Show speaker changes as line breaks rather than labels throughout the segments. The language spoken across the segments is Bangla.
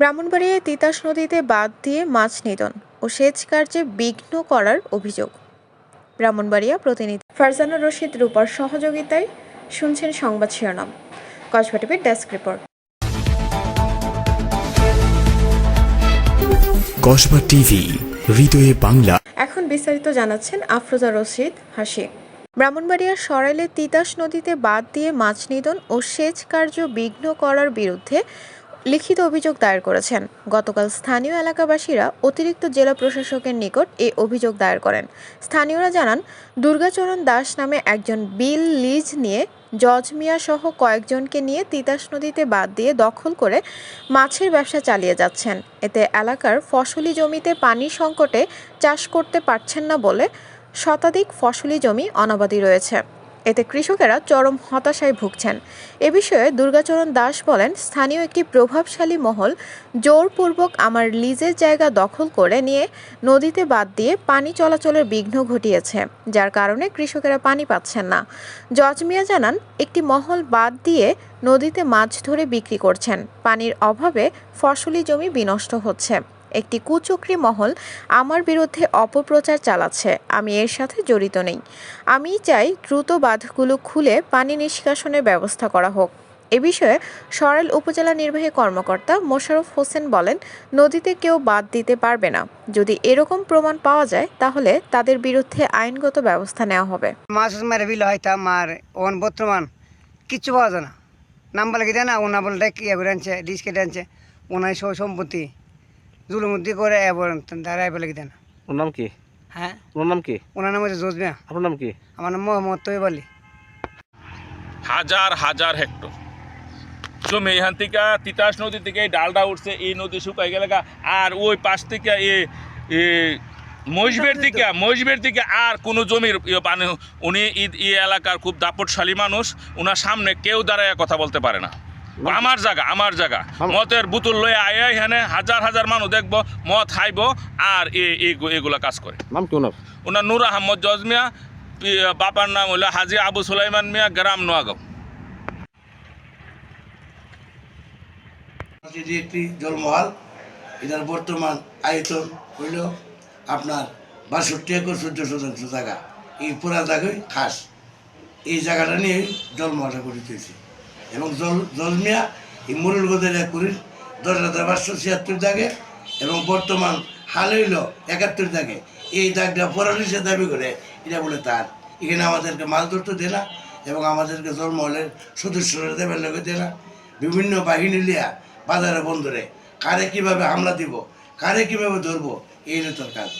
ব্রাহ্মণবাড়িয়ায় তিতাস নদীতে বাঁধ দিয়ে মাছ নিধন ও সেচ কার্যে বিঘ্ন করার অভিযোগ। ব্রাহ্মণবাড়িয়া প্রতিনিধি ফারজানা রশিদ রূপার সহযোগিতায় শুনছেন সংবাদ শিরোনাম। কসবা টিভির ডেস্ক রিপোর্ট।
কসবা টিভি হৃদয়ে বাংলা।
এখন বিস্তারিত জানাচ্ছেন আফরোজা রশিদ হাসি। ব্রাহ্মণবাড়িয়ার সরাইলে তিতাস নদীতে বাঁধ দিয়ে মাছ নিধন ও সেচ কার্য বিঘ্ন করার বিরুদ্ধে লিখিত অভিযোগ দায়ের করেছেন। গতকাল স্থানীয় এলাকাবাসীরা অতিরিক্ত জেলা প্রশাসকের নিকট এই অভিযোগ দায়ের করেন। স্থানীয়রা জানান, দুর্গাচরণ দাস নামে একজন বিল লিজ নিয়ে জজ মিয়া সহ কয়েকজনকে নিয়ে তিতাস নদীতে বাদ দিয়ে দখল করে মাছের ব্যবসা চালিয়ে যাচ্ছেন। এতে এলাকার ফসলি জমিতে পানি সংকটে চাষ করতে পারছেন না বলে শতাধিক ফসলি জমি অনাবাদি রয়েছে। এতে কৃষকেরা চরম হতাশায় ভুগছেন। এ বিষয়ে দুর্গাচরণ দাস বলেন, স্থানীয় একটি প্রভাবশালী মহল জোরপূর্বক আমার লিজের জায়গা দখল করে নিয়ে নদীতে বাদ দিয়ে পানি চলাচলের বিঘ্ন ঘটিয়েছে, যার কারণে কৃষকেরা পানি পাচ্ছেন না। জজ মিয়া জানান, একটি মহল বাদ দিয়ে নদীতে মাছ ধরে বিক্রি করছেন। পানির অভাবে ফসলি জমি বিনষ্ট হচ্ছে। একটি কুচক্রি মহল আমার বিরুদ্ধে অপপ্রচার চালাচ্ছে। আমি এর সাথে জড়িত নেই। আমি চাই দ্রুত বাঁধগুলো খুলে পানি নিষ্কাশনের ব্যবস্থা করা হোক। এ বিষয়ে সরাইল উপজেলা নির্বাহী কর্মকর্তা মোশারফ হোসেন বলেন, নদীতে কেউ বাদ দিতে পারবে না। যদি এরকম প্রমাণ পাওয়া যায়, তাহলে তাদের বিরুদ্ধে আইনগত ব্যবস্থা নেওয়া হবে।
মাছ মেরে বিল হইতাম আর ওন বর্তমান কিচ্ছু পাওয়া যায় না। নাম্বার লিখে দেয় না ওনা বলে ইয়ে আনছে আনছে। ওনার সব সম্পত্তি জুলুমুদ্দি করে এবার দাঁড়ায় বলে দেয় না
ওর নাম কি?
হ্যাঁ।
ওর নাম কি?
ওনার নাম হচ্ছে জোজমিয়া
আপনার নাম কি?
আমার নাম মোহাম্মদ তৈব আলী।
হাজার হাজার হেক্টর। জমি এখান থেকে তিতাস নদী থেকে এই ডালটা উঠছে এই নদী শুকাই গেলে আর ওই পাশ থেকে এ মহিষবের দিকে মহিষবের দিকে আর কোনো জমির পানি উনি ঈদ এই এলাকার খুব দাপটশালী মানুষ ওনার সামনে কেউ দাঁড়ায় কথা বলতে পারে না। আমার জায়গা আমার জায়গা। মতের বুতুল লয়ে আয় এখানে হাজার হাজার মানুষ দেখব মদ খাইব আর এগুলা কাজ করে।
নাম কি ওনার?
ওনার নূর আহমদ জজ মিয়া বাবার নাম হলো হাজি আবু সুলাইমান মিয়া গ্রাম নোয়াগাঁও।
এটি একটি জলমহল এটার বর্তমান আয়তন হইল আপনার বাষট্টি একর চোদ্দ শতাংশ জায়গা। এই পুরা জায়গায় খাস। এই জায়গাটা নিয়ে জলমহলটা গঠিত হয়েছে এবং জল, জলমিয়া এই মুরুলগদের কুড়ির দশ হাজার পাঁচশো ছিয়াত্তর দাগে এবং বর্তমান হাল হইল একাত্তর দাগে। এই দাগটা পরালিশে দাবি করে, এটা বলে তার। এখানে আমাদেরকে মাছ ধরতে দেয় না এবং আমাদেরকে জলমহলের সদস্যরা দেবেন লোকে দেয় না। বিভিন্ন বাহিনী লিয়া বাজারে বন্ধরে কারে কীভাবে হামলা দিব, কারে কীভাবে ধরবো, এই হলো তোর কাজ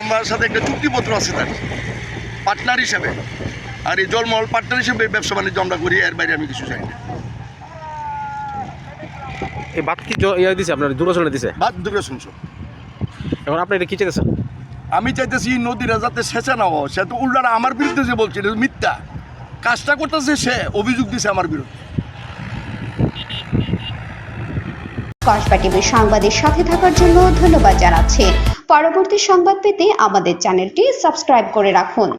আমার সাথে একটা চুক্তিপত্র আছে তার, পার্টনার হিসেবে। আর এই জলমহল পার্টনার হিসেবে ব্যবসা বাণিজ্য আমরা করি এর বাইরে আমি কিছু চাই না।
এই বাদ কি ইয়ে দিছে আপনার দূরচলে দিছে?
বাদ দুটো
এখন আপনি এটা কি চাইতেছেন?
আমি চাইতেছি নদীরা যাতে সেচা না হয় সে তো উল্টারা আমার বিরুদ্ধে যে বলছে এটা মিথ্যা। কাজটা করতেছে সে অভিযোগ দিছে আমার বিরুদ্ধে।
কসবা টিভির সংবাদের সাথে থাকার জন্য ধন্যবাদ জানাচ্ছি। পরবর্তী সংবাদ পেতে আমাদের চ্যানেলটি সাবস্ক্রাইব করে রাখুন।